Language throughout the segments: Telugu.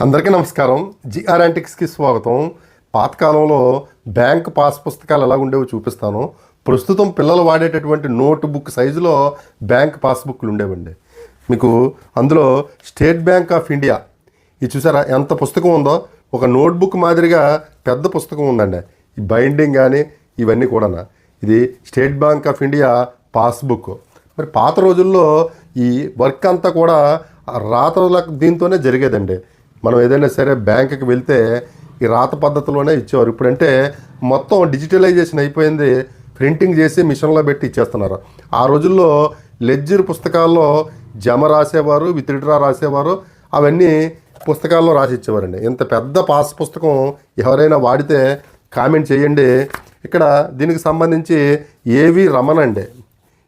అందరికీ నమస్కారం. జిఆర్ యాంటిక్స్కి స్వాగతం. పాతకాలంలో బ్యాంక్ పాస్ పుస్తకాలు ఎలా ఉండేవో చూపిస్తాను. ప్రస్తుతం పిల్లలు వాడేటటువంటి నోట్ బుక్ సైజులో బ్యాంక్ పాస్బుక్లు ఉండేవండి. మీకు అందులో స్టేట్ బ్యాంక్ ఆఫ్ ఇండియా. ఇది చూసారా? ఎంత పుస్తకం ఉందో? ఒక నోట్బుక్ మాదిరిగా పెద్ద పుస్తకం ఉందండి. ఈ బైండింగ్ కానీ ఇవన్నీ కూడా ఇది State Bank of India passbook మరి పాత రోజుల్లో ఈ వర్క్ అంతా కూడా రాత దీంతోనే జరిగేదండి. మనం ఏదైనా సరే బ్యాంకుకి వెళ్తే ఈ రాత పద్ధతిలోనే ఇచ్చేవారు. ఇప్పుడంటే మొత్తం డిజిటలైజేషన్ అయిపోయింది. ప్రింటింగ్ చేసి మిషన్లో పెట్టి ఇచ్చేస్తున్నారు. ఆ రోజుల్లో లెడ్జర్ పుస్తకాల్లో జమ రాసేవారు విత్డ్రా రాసేవారు అవన్నీ పుస్తకాల్లో రాసి ఇచ్చేవారండి. ఇంత పెద్ద పాస్ పుస్తకం ఎవరైనా వాడితే కామెంట్ చేయండి. ఇక్కడ దీనికి సంబంధించి ఏవి రమణ అండి.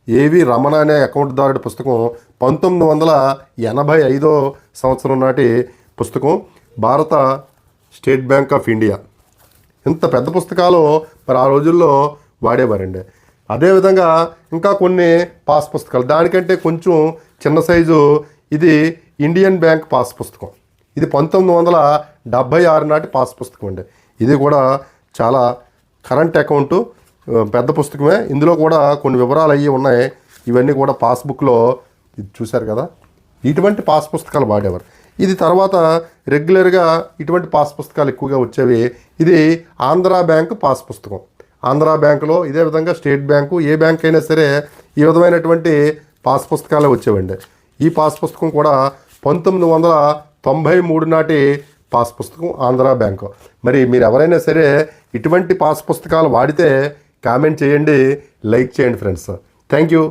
ఏవి రమణ అనే అకౌంట్దారుడి పుస్తకం పంతొమ్మిది వందల ఎనభై ఐదో సంవత్సరం నాటి పుస్తకం భారత స్టేట్ బ్యాంక్ ఆఫ్ ఇండియా. ఇంత పెద్ద పుస్తకాలు మరి ఆ రోజుల్లో వాడేవారండి. అదేవిధంగా ఇంకా కొన్ని పాస్ పుస్తకాలు. దానికంటే కొంచెం చిన్న సైజు ఇది ఇండియన్ బ్యాంక్ పాస్ పుస్తకం. ఇది పంతొమ్మిది వందల డెబ్భై ఆరు నాటి పాస్ పుస్తకం అండి. ఇది కూడా చాలా కరెంట్ అకౌంట్ పెద్ద పుస్తకమే. ఇందులో కూడా కొన్ని వివరాలు అయ్యి ఉన్నాయి. ఇవన్నీ కూడా పాస్బుక్లో ఇది చూశారు కదా? ఇటువంటి పాస్ పుస్తకాలు వాడేవారు. ఇది తర్వాత రెగ్యులర్గా ఇటువంటి పాస్ పుస్తకాలు ఎక్కువగా వచ్చేవి. ఇది ఆంధ్ర బ్యాంకు పాస్ పుస్తకం. ఆంధ్ర బ్యాంకులో ఇదే విధంగా స్టేట్ బ్యాంకు ఏ బ్యాంక్ అయినా సరే ఈ విధమైనటువంటి పాస్ పుస్తకాలే వచ్చేవండి. ఈ పాస్ పుస్తకం కూడా పంతొమ్మిది వందల తొంభై మూడు నాటి పాస్ పుస్తకం ఆంధ్ర బ్యాంకు. మరి మీరు ఎవరైనా సరే ఇటువంటి పాస్ పుస్తకాలు వాడితే కామెంట్ చేయండి లైక్ చేయండి ఫ్రెండ్స్. Thank you